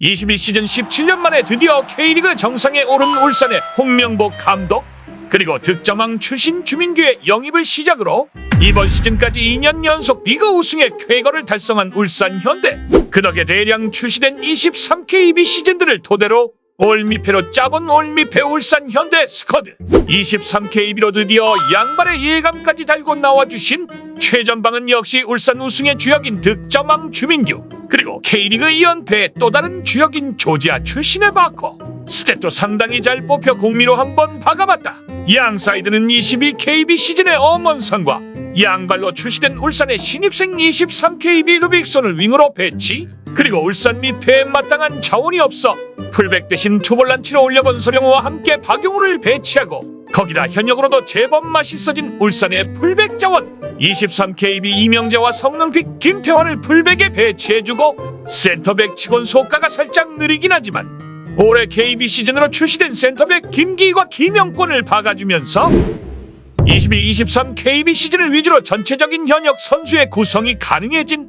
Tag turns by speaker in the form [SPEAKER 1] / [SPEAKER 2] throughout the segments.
[SPEAKER 1] 22시즌 17년 만에 드디어 K리그 정상에 오른 울산의 홍명보 감독 그리고 득점왕 출신 주민규의 영입을 시작으로 이번 시즌까지 2년 연속 리그 우승의 쾌거를 달성한 울산 현대. 그 덕에 대량 출시된 23KB 시즌들을 토대로 올미패로 짜본 올미패 울산 현대 스쿼드. 23KB로 드디어 양발의 예감까지 달고 나와주신 최전방은 역시 울산 우승의 주역인 득점왕 주민규. 그리고 K리그 2연패의 또 다른 주역인 조지아 출신의 바코. 스탯도 상당히 잘 뽑혀 공미로 한번 박아봤다 양 사이드는 22KB 시즌의 엄원상과 양발로 출시된 울산의 신입생 23KB 루빅손을 윙으로 배치 그리고 울산 미패에 마땅한 자원이 없어 풀백 대신 투볼란치로 올려본 서령우와 함께 박용우를 배치하고 거기다 현역으로도 제법 맛있어진 울산의 풀백 자원 23KB 이명재와 성능픽 김태환을 풀백에 배치해주고 센터백 치곤 소가가 살짝 느리긴 하지만 올해 KB 시즌으로 출시된 센터백 김기희와 김영권을 박아주면서 22-23 KB 시즌을 위주로 전체적인 현역 선수의 구성이 가능해진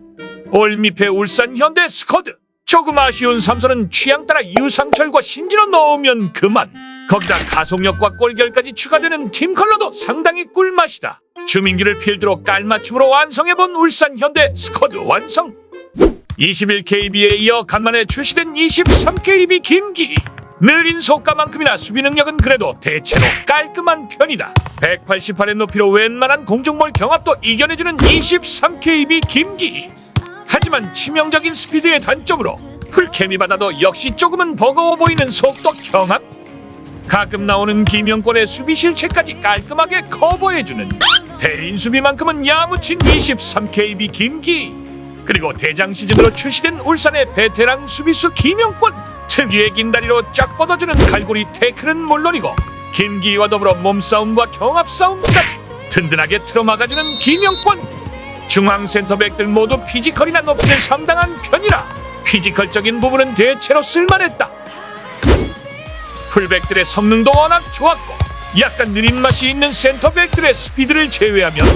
[SPEAKER 1] 올미패 울산 현대 스쿼드. 조금 아쉬운 삼선은 취향 따라 유상철과 신진호 넣으면 그만. 거기다 가속력과 골결까지 추가되는 팀 컬러도 상당히 꿀맛이다. 주민기를 필두로 깔맞춤으로 완성해본 울산 현대 스쿼드 완성 21KB에 이어 간만에 출시된 23KB 김기희 느린 속가만큼이나 수비 능력은 그래도 대체로 깔끔한 편이다. 188의 높이로 웬만한 공중몰 경합도 이겨내주는 23KB 김기희. 하지만 치명적인 스피드의 단점으로 풀케미 받아도 역시 조금은 버거워 보이는 속도 경합. 가끔 나오는 김영권의 수비 실체까지 깔끔하게 커버해주는 대인 수비만큼은 야무친 23KB 김기희. 그리고 대장 시즌으로 출시된 울산의 베테랑 수비수 김영권 특유의 긴 다리로 쫙 뻗어주는 갈고리 태클은 물론이고 김기희와 더불어 몸싸움과 경합싸움까지 든든하게 틀어막아주는 김영권. 중앙 센터백들 모두 피지컬이나 높이를 상당한 편이라 피지컬적인 부분은 대체로 쓸만했다. 풀백들의 성능도 워낙 좋았고 약간 느린 맛이 있는 센터백들의 스피드를 제외하면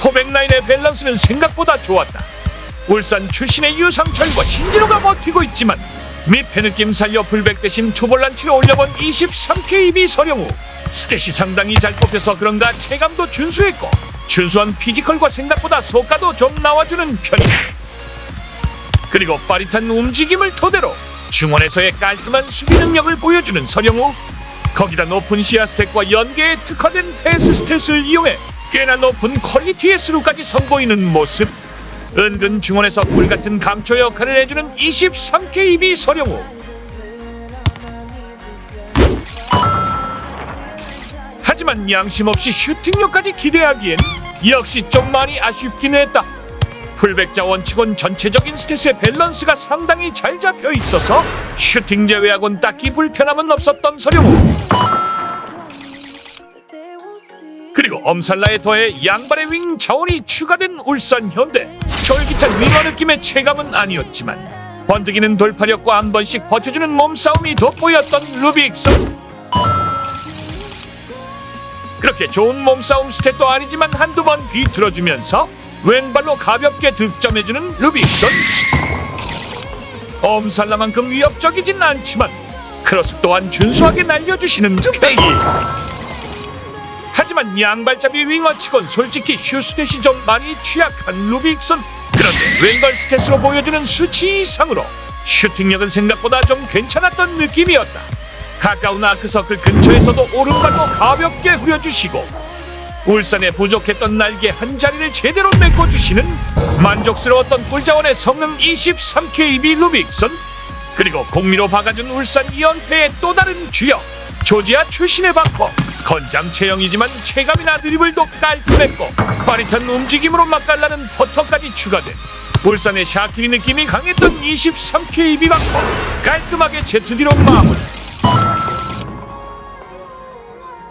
[SPEAKER 1] 포백 라인의 밸런스는 생각보다 좋았다 울산 출신의 유상철과 신진호가 버티고 있지만 미패 느낌 살려 불백 대신 투볼란치를 올려본 23KB 서령우. 스탯이 상당히 잘 뽑혀서 그런가 체감도 준수했고 준수한 피지컬과 생각보다 속가도 좀 나와주는 편이다 그리고 빠릿한 움직임을 토대로 중원에서의 깔끔한 수비 능력을 보여주는 서령우. 거기다 높은 시야 스탯과 연계에 특화된 패스 스탯을 이용해 꽤나 높은 퀄리티의 스루까지 선보이는 모습 은근 중원에서 불같은 감초 역할을 해주는 23KB 서령우 하지만 양심 없이 슈팅력까지 기대하기엔 역시 좀 많이 아쉽긴 했다. 풀백 자원치곤 전체적인 스탯의 밸런스가 상당히 잘 잡혀 있어서 슈팅 제외하곤 딱히 불편함은 없었던 서령우 엄살라에 더해 양발의 윙 자원이 추가된 울산 현대. 쫄깃한 윙어 느낌의 체감은 아니었지만 번뜩이는 돌파력과 한 번씩 버텨주는 몸싸움이 돋보였던 루빅son 그렇게 좋은 몸싸움 스탯도 아니지만 한두 번 비틀어주면서 왼발로 가볍게 득점해주는 루빅son 엄살라만큼 위협적이진 않지만 크로스 또한 준수하게 날려주시는 페이 하지만 양발잡이 윙어치곤 솔직히 슈스탯이 좀 많이 취약한 루빅son 그런데 왼발 스탯으로 보여주는 수치 이상으로 슈팅력은 생각보다 좀 괜찮았던 느낌이었다. 가까운 아크서클 근처에서도 오른발로 가볍게 후려주시고 울산에 부족했던 날개 한 자리를 제대로 메꿔주시는 만족스러웠던 꿀자원의 성능 23KB 루빅son 그리고 공미로 박아준 울산 2연패의 또 다른 주역 조지아 출신의 바커 건장 체형이지만 체감이나 드리블도 깔끔했고 빠릿한 움직임으로 맛깔나는 퍼터까지 추가된 울산의 샤키리 느낌이 강했던 23KB 바커 깔끔하게 제트디로 마무리.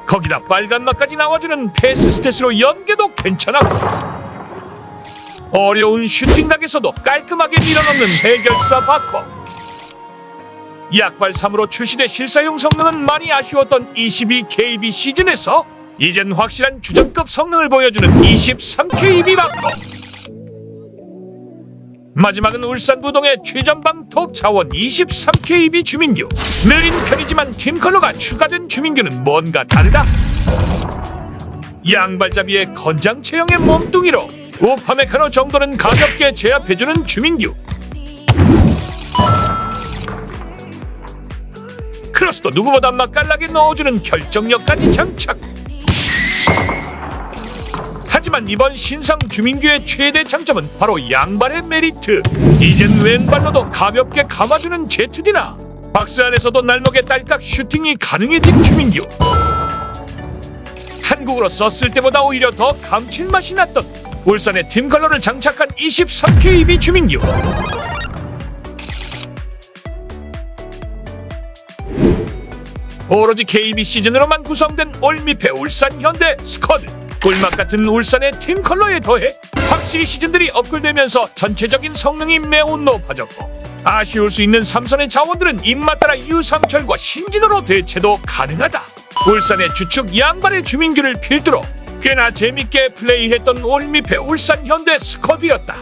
[SPEAKER 1] 거기다 빨간 맛까지 나와주는 패스 스탯으로 연계도 괜찮았고 어려운 슈팅 각에서도 깔끔하게 밀어넣는 해결사 바커 약발 3으로 출시돼 실사용 성능은 많이 아쉬웠던 22KB 시즌에서 이젠 확실한 주전급 성능을 보여주는 23KB 바커 마지막은 울산 부동의 최전방 톱 자원 23KB 주민규. 느린 편이지만 팀 컬러가 추가된 주민규는 뭔가 다르다. 양발잡이의 건장 체형의 몸뚱이로 우파 메카노 정도는 가볍게 제압해주는 주민규. 크로스도 누구보다 맛깔나게 넣어주는 결정력까지 장착. 하지만 이번 신상 주민규의 최대 장점은 바로 양발의 메리트. 이젠 왼발로도 가볍게 감아주는 제트디나. 박스 안에서도 날먹에 딸깍 슈팅이 가능해진 주민규. 한국으로 썼을 때보다 오히려 더 감칠맛이 났던 울산의 팀 컬러를 장착한 23KB 주민규. 오로지 KB 시즌으로만 구성된 올미페 울산 현대 스쿼드. 꿀맛 같은 울산의 팀 컬러에 더해 확실히 시즌들이 업글되면서 전체적인 성능이 매우 높아졌고 아쉬울 수 있는 삼선의 자원들은 입맛 따라 유상철과 신진호로 대체도 가능하다. 울산의 주축 양발의 주민규를 필두로 꽤나 재밌게 플레이했던 올미페 울산 현대 스쿼드였다.